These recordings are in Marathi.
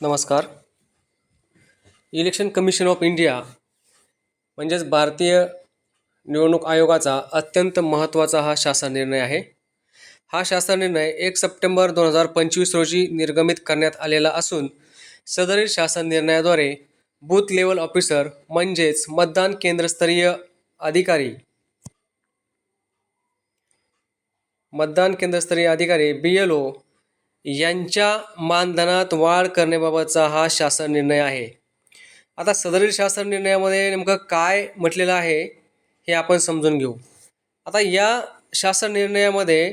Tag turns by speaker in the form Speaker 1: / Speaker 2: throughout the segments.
Speaker 1: नमस्कार. इलेक्शन कमिशन ऑफ इंडिया म्हणजेच भारतीय निवडणूक आयोगाचा अत्यंत महत्त्वाचा हा शासन निर्णय आहे. हा शासन निर्णय एक सप्टेंबर दोन हजार पंचवीस रोजी निर्गमित करण्यात आलेला असून सदरील शासन निर्णयाद्वारे बूथ लेवल ऑफिसर म्हणजेच मतदान केंद्रस्तरीय अधिकारी मतदान केंद्रस्तरीय अधिकारी बी एल ओ यांच्या मानधनात वाढ करण्याबाबतचा हा शासन निर्णय आहे. आता सदरील शासन निर्णयामध्ये नेमकं काय म्हटलेलं आहे हे आपण समजून घेऊ. आता या शासन निर्णयामध्ये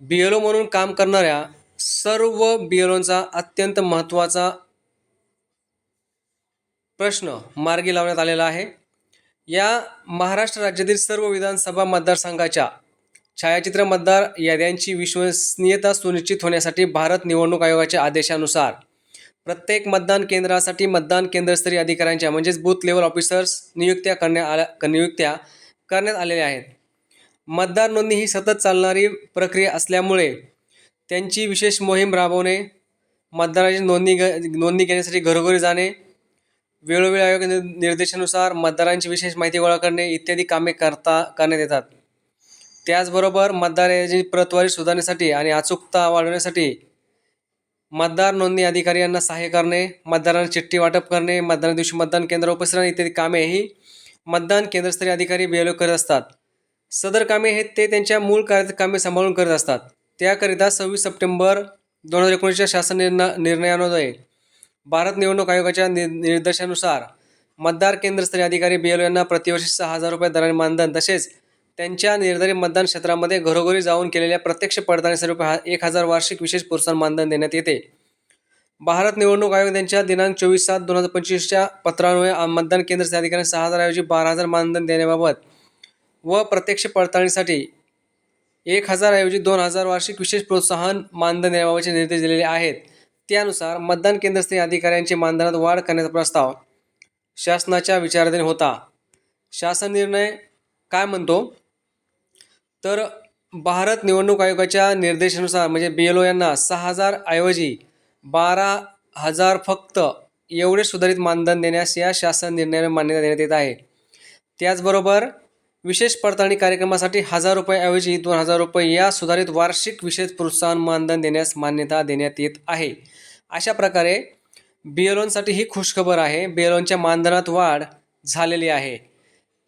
Speaker 1: बी एल ओ म्हणून काम करणाऱ्या सर्व बी एल ओंचा अत्यंत महत्त्वाचा प्रश्न मार्गी लावण्यात आलेला आहे. या महाराष्ट्र राज्यातील सर्व विधानसभा मतदारसंघाच्या छायाचित्र मतदार याद्यांची विश्वसनीयता सुनिश्चित होण्यासाठी भारत निवडणूक आयोगाच्या आदेशानुसार प्रत्येक मतदान केंद्रासाठी मतदान केंद्रस्तरीय अधिकाऱ्यांच्या म्हणजेच बूथ लेवल ऑफिसर्स नियुक्त्या करण्यात आल्या नियुक्त्या करण्यात आलेल्या आहेत. मतदार नोंदणी ही सतत चालणारी प्रक्रिया असल्यामुळे त्यांची विशेष मोहीम राबवणे मतदाराची नोंदणी घ नोंदणी घेण्यासाठी घरोघरी जाणे वेळोवेळी आयोग नि- निर्देशानुसार मतदारांची विशेष माहिती गोळा करणे इत्यादी कामे करता करण्यात येतात. त्याचबरोबर मतदार यादी प्रतवारी सुधारण्यासाठी आणि अचूकता वाढवण्यासाठी मतदार नोंदणी अधिकारी यांना सहाय्य करणे मतदारांना चिठ्ठी वाटप करणे मतदान दिवशी मतदान केंद्र उपसरण इत्यादी कामे ही मतदान केंद्रस्तरीय अधिकारी बेलो करत असतात. सदर कामे हे ते त्यांच्या मूळ कार्य कामे सांभाळून करत असतात. त्याकरिता सव्वीस सप्टेंबर दोन हजार एकोणीसच्या शासन निर्णय निर्णयान्वये भारत निवडणूक आयोगाच्या नि निर्देशानुसार मतदार केंद्रस्तरीय अधिकारी बी एल यांना प्रतिवर्षी सहा हजार रुपये दराने मानधन तसेच त्यांच्या निर्धारित मतदान क्षेत्रामध्ये घरोघरी जाऊन केलेल्या प्रत्यक्ष पडताळणीसाठी हा एक हजार वार्षिक विशेष प्रोत्साहन मानधन देण्यात येते. भारत निवडणूक आयोग त्यांच्या दिनांक चोवीस सात दोन हजार पंचवीसच्या पत्रान्वये मतदान केंद्राच्या अधिकाऱ्यांना सहा हजारऐवजी बारा हजार मानधन देण्याबाबत व प्रत्यक्ष पडताळणीसाठी एक हजारऐवजी दोन हजार वार्षिक विशेष प्रोत्साहन मानधन देण्याबाबतचे निर्देश दिलेले आहेत. त्यानुसार मतदान केंद्रस्थीय अधिकाऱ्यांचे मानधनात वाढ करण्याचा प्रस्ताव शासनाच्या विचाराधीन होता. शासन निर्णय काय म्हणतो? तर भारत निवडणूक आयोगाच्या निर्देशानुसार म्हणजे बी एल ओ यांना सहा हजार ऐवजी बारा हजार फक्त एवढे सुधारित मानधन देण्यास या शासन निर्णयाने मान्यता देण्यात येत आहे. त्याचबरोबर विशेष पडताळणी कार्यक्रमासाठी हजार रुपयाऐवजी दोन हजार रुपये या सुधारित वार्षिक विशेष प्रोत्साहन मानधन देण्यास मान्यता देण्यात येत आहे. अशा प्रकारे बी एल ही खुशखबर आहे. बी एल मानधनात वाढ झालेली आहे.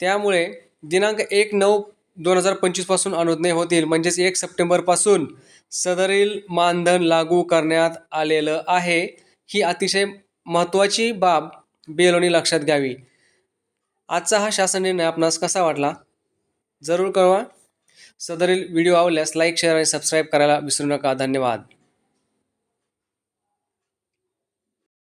Speaker 1: त्यामुळे दिनांक एक नऊ दोन हजार पंचवीसपासून अनुज्ञय होतील म्हणजेच एक सप्टेंबरपासून सदरील मानधन लागू करण्यात आलेलं आहे. ही अतिशय महत्त्वाची बाब बेलोनी लक्षात घ्यावी. आजचा हा शासन निर्णय आपणास कसा वाटला? जरूर कळवा. सदरील व्हिडिओ आवडल्यास लाईक शेअर आणि सबस्क्राईब करायला विसरू नका. धन्यवाद.